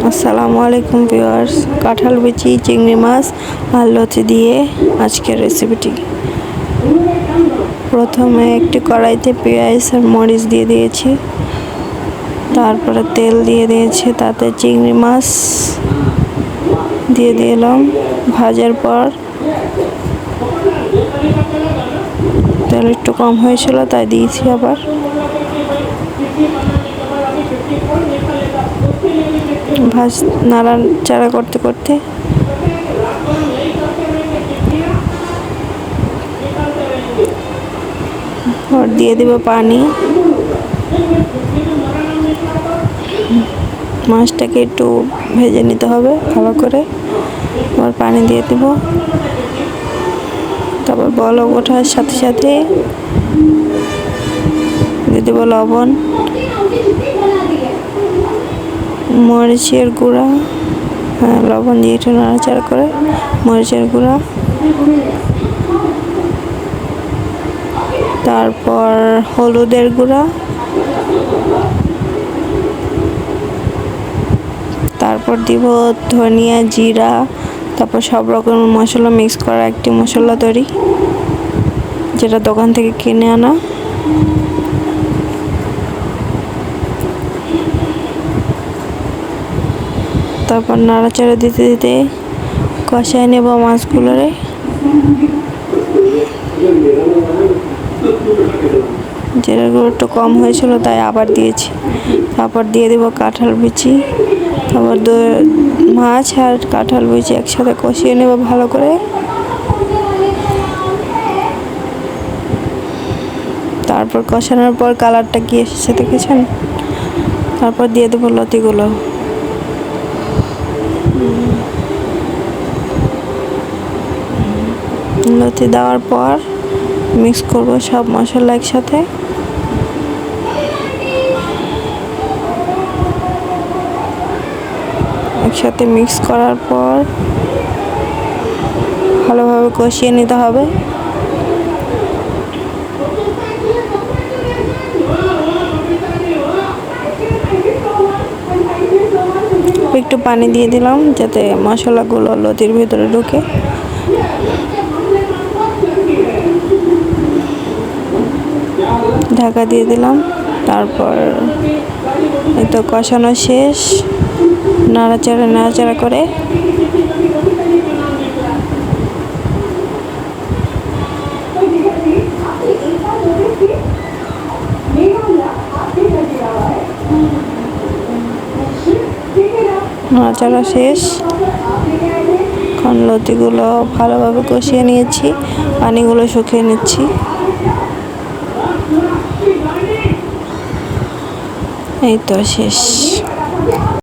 আসসালামু আলাইকুম ভিউয়ার্স। কাঁঠাল বিচি, চিংড়ি মাছ, আর লতি দিয়ে আজকের রেসিপিটি প্রথমে একটি কড়াইতে পেঁয়াজ আর মরিচ দিয়ে দিয়েছি। তারপরে তেল দিয়ে দিয়েছি, তাতে চিংড়ি মাছ দিয়ে দিলাম। ভাজার পর তেল একটু কম হয়েছিল, তাই দিয়েছি আবার। ভাজ নাড়াচাড়া করতে করতে। আর দিয়ে দেবো পানি। মাছটাকে একটু ভেজে নিতে হবে ভালো করে। আবার পানি দিয়ে দেবো। তারপর বলক ওঠার সাথে সাথে দিয়ে দেবো লবণ। মরিচের গুঁড়া হ্যাঁ লবণ দিয়ে একটু নাড়াচাড়া করে মরিচের গুঁড়া। তারপর হলুদের গুঁড়া। তারপর দিব ধনিয়া জিরা। তারপর সব রকমের মশলা মিক্স করা একটি মশলা তৈরি, যেটা দোকান থেকে কিনে আনা। তারপর নাড়াচাড়া দিতে দিতে কষায় নেব মাছগুলোরে। জিরাগুলো একটু কম হয়েছিল তাই আবার দিয়েছি। তারপর দিয়ে দেবো কাঁঠাল বিচি তারপর মাছ আর কাঁঠাল বিচি একসাথে কষিয়ে নেব ভালো করে। তারপর কষানোর পর কালারটা কি এসেছে দেখেছেন? তারপর দিয়ে দেবো লতিগুলো। লতি দেওয়ার পর মিক্স করব সব মশলা একসাথে। একসাথে মিক্স করার পর ভালোভাবে কষিয়ে নিতে হবে। একটু পানি দিয়ে দিলাম যাতে মশলাগুলো লতির ভিতরে ঢুকে। ঢাকা দিয়ে দিলাম। তারপর এই তো কষানো শেষ। নাড়াচাড়া নাড়াচাড়া করে নাড়াচাড়া শেষ। এখন লতিগুলো ভালোভাবে কষিয়ে নিয়েছি। পানিগুলো শুকিয়ে নিচ্ছি। এই তো শেষ